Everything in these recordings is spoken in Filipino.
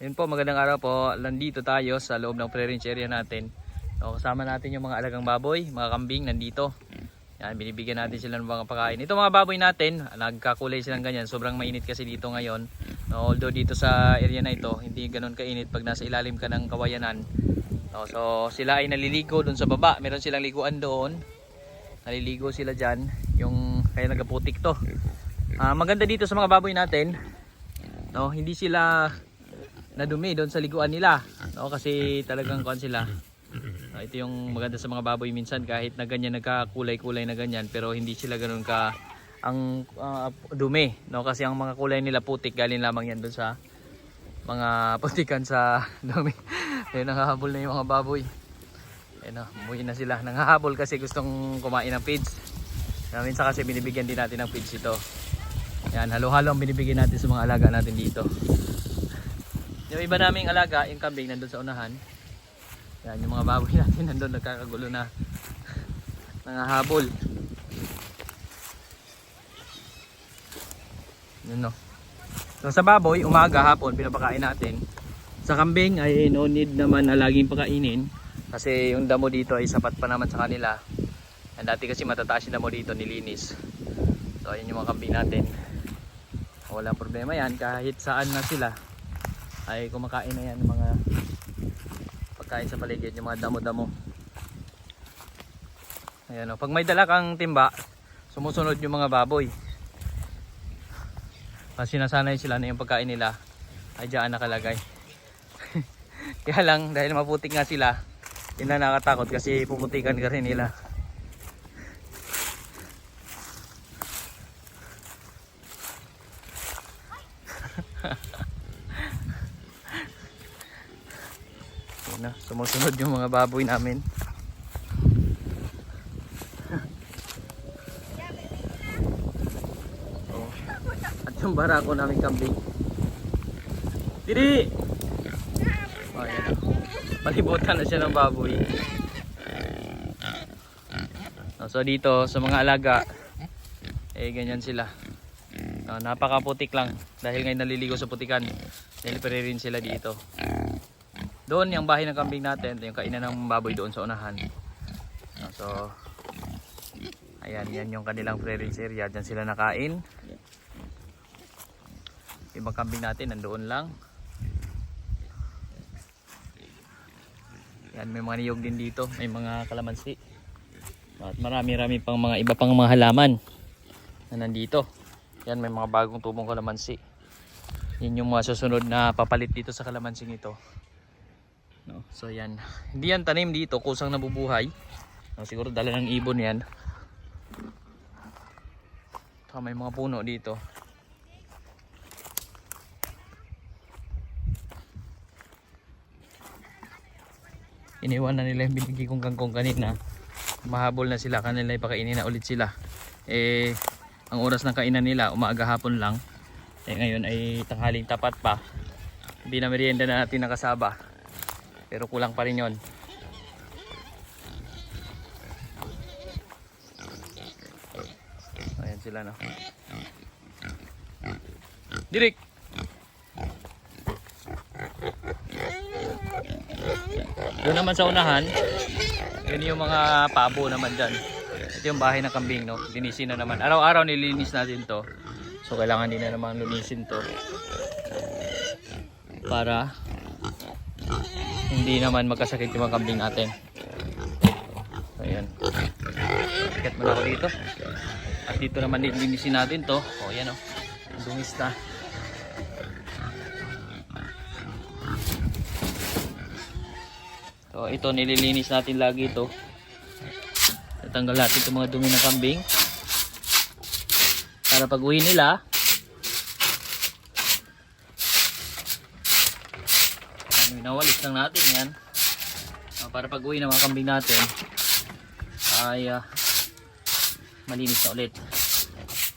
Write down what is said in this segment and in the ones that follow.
Yun po, magandang araw po. Nandito tayo sa loob ng pre-range area natin. So, kasama natin yung mga alagang baboy, mga kambing nandito. Yan, binibigyan natin sila ng mga pagkain. Ito mga baboy natin, nagkakulay silang ganyan. Sobrang mainit kasi dito ngayon. No, although dito sa area na ito, hindi ganun kainit pag nasa ilalim ka ng kawayanan. No, so sila ay naliligo doon sa baba. Meron silang liguan doon. Naliligo sila dyan. Yung kaya nagaputik to. Ah, maganda dito sa mga baboy natin. No, hindi sila nadumi doon sa liguan nila. No, kasi talagang kuan sila. Ah, ito yung maganda sa mga baboy minsan kahit na ganyan nagkakulay-kulay na ganyan pero hindi sila ganoon ka ang ah, dumi no kasi ang mga kulay nila putik galing lamang yan doon sa mga putikan sa dumi. Ayun nanghahabol na yung mga baboy. Ayun na, umuwi na sila. Nanghahabol kasi gustong kumain ng feeds. Kaya minsan kasi binibigyan din natin ng feeds ito. Yan, halo-halo ang binibigyan natin sa mga alaga natin dito. Yung iba naming alaga, yung kambing nandun sa unahan. Yan, yung mga baboy natin nandun nagkakagulo na. Nangahabol. Yun no. So sa baboy, umaga, hapon, pinapakain natin. Sa kambing ay no need naman na laging pakainin. Kasi yung damo dito ay sapat pa naman sa kanila. And dati kasi matataas yung damo dito, nilinis. So ayun yung mga kambing natin. Walang problema yan, kahit saan na sila ay kumakain na yan ng mga pagkain sa paligid, yung mga damo-damo. Ayan o, pag may dala kang timba, sumusunod yung mga baboy. Kasi nasanay sila na yung pagkain nila ay dyan nakalagay. Kaya lang, dahil maputik nga sila, yun na nakatakot kasi puputikan ka rin nila. Na, sumusunod yung mga baboy namin. Oh. At yung barako namin kambing. Diri! Oh, yan. Palibutan na siya ng baboy. Oh, so dito sa mga alaga, eh ganyan sila. Oh, napakaputik lang dahil ngayon naliligo sa putikan. Dahil pa rin sila dito. Doon yung bahay ng kambing natin, yung kainan ng baboy doon sa unahan. So ayan, yan yung kanilang free-range area. Diyan sila nakain. Ibang kambing natin nandoon lang. Yan, may mga niyog din dito, may mga kalamansi. At marami-rami pang mga iba pang mga halaman na nandito. Yan, may mga bagong tubong kalamansi. Yan yung mga susunod na papalit dito sa kalamansing ito. No? So yan. Hindi yan tanim dito, kusang nabubuhay. No, siguro dala ng ibon yan. Saka may mga puno dito. Iniwan na nila yung binigay kong kangkong kanina. Mahabol na sila, kanila ipakainin na ulit sila. Eh, ang oras ng kainan nila, umaga hapon lang. Eh ngayon ay tanghaling tapat pa. Hindi na merienda na natin nakasaba. Pero kulang pa rin yon. Ayan sila no. Dirik! Doon naman sa unahan, yun yung mga pabo naman dyan. Ito yung bahay ng kambing, no? Linisin na naman. Araw-araw nilinis natin to. So, kailangan din na naman linisin to. Para hindi naman magkasakit yung mga kambing natin. So, ayan. Ikat muna ako dito. At dito naman linisin natin to. O, yan o. Dungis na. So ito nililinis natin lagi ito. Tatanggal natin itong mga dumi ng kambing. Para pag uwi nila, ano, nawalis lang natin yan. Ah, para pag uwi ng mga kambing natin, ay ah, malinis na ulit.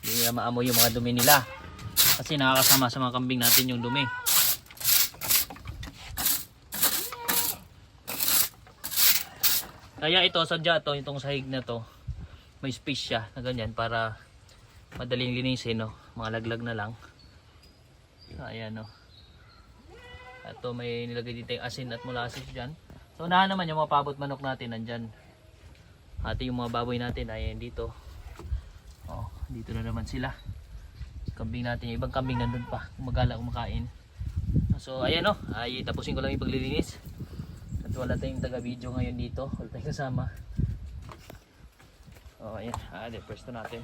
Hindi nila maamoy yung mga dumi nila. Kasi nakakasama sa mga kambing natin yung dumi. Kaya ito, sadya to, itong sahig na to, may space siya na ganyan para madaling linisin, no? mga laglag na lang. Ayan, no? At to may nilagay dito yung asin at molasses dyan. So unahan naman yung mga pabot manok natin nandyan. At yung mga baboy natin ay dito. Oh, dito na naman sila. Kambing natin, yung ibang kambing nandun pa. Kumagala kumakain. So ayan o, ay tapusin ko lang yung paglilinis. At wala tayong taga-video ngayon dito. Wala tayong kasama. Oh, ayan. Ah, de, pwesto natin.